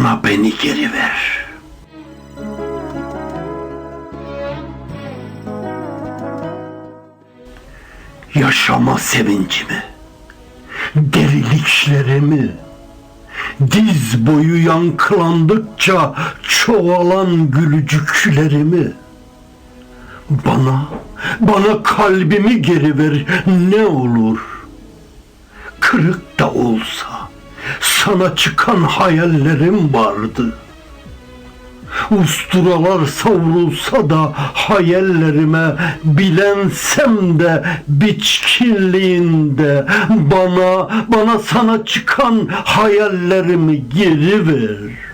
Bana beni geri ver. Yaşama sevincimi, deliliklerimi, diz boyu yankılandıkça çoğalan gülücüklerimi, bana, bana kalbimi geri ver ne olur. Kırık da olsa sana çıkan hayallerim vardı. Usturalar savrulsa da hayallerime bilensem de biçkinliğinde bana bana sana çıkan hayallerimi geri ver.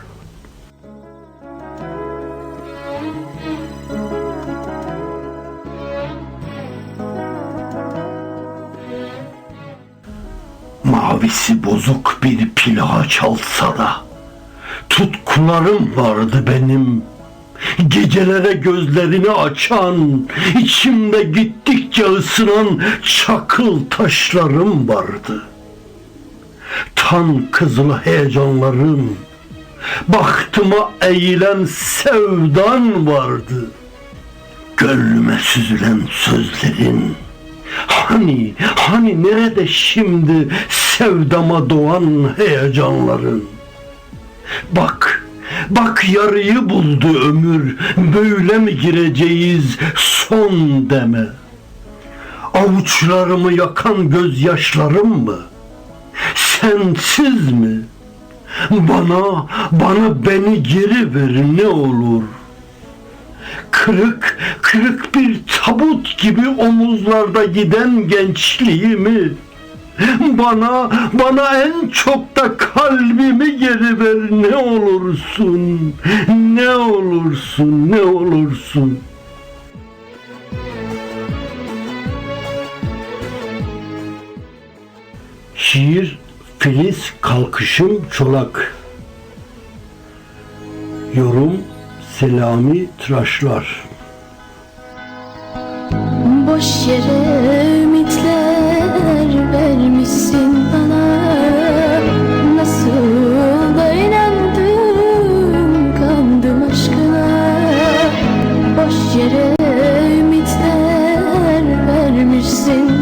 Mavisi bozuk bir plağa çalsa da Tutkularım vardı benim. Gecelere gözlerini açan içimde gittikçe ısınan çakıl taşlarım vardı. Tan kızılı heyecanlarım Baktıma eğilen sevdan vardı. Gönlüme süzülen sözlerin Hani, hani nerede şimdi sevdama doğan heyecanların? Bak, bak yarıyı buldu ömür, böyle mi gireceğiz son deme? Avuçlarımı yakan gözyaşlarım mı? Sensiz mi? Bana, bana beni geri ver ne olur.'' Kırık, kırık bir tabut gibi omuzlarda giden gençliğimi bana, bana en çok da kalbimi geri ver ne olursun, ne olursun, ne olursun. Şiir Filiz Kalkışım Çolak Yorum Selami Tıraşlar. Boş yere ümitler vermişsin bana. Nasıl da inandım kandım aşkına. Boş yere ümitler vermişsin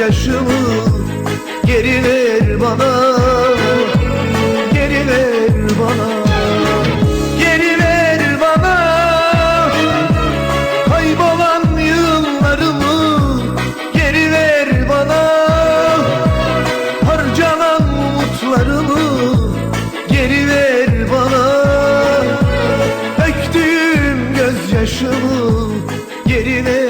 Gözyaşımı Geri ver bana Geri ver bana Geri ver bana. Kaybolan yıllarımı geri ver bana Harcanan umutlarımı geri ver bana. Döktüğüm gözyaşımı geri ver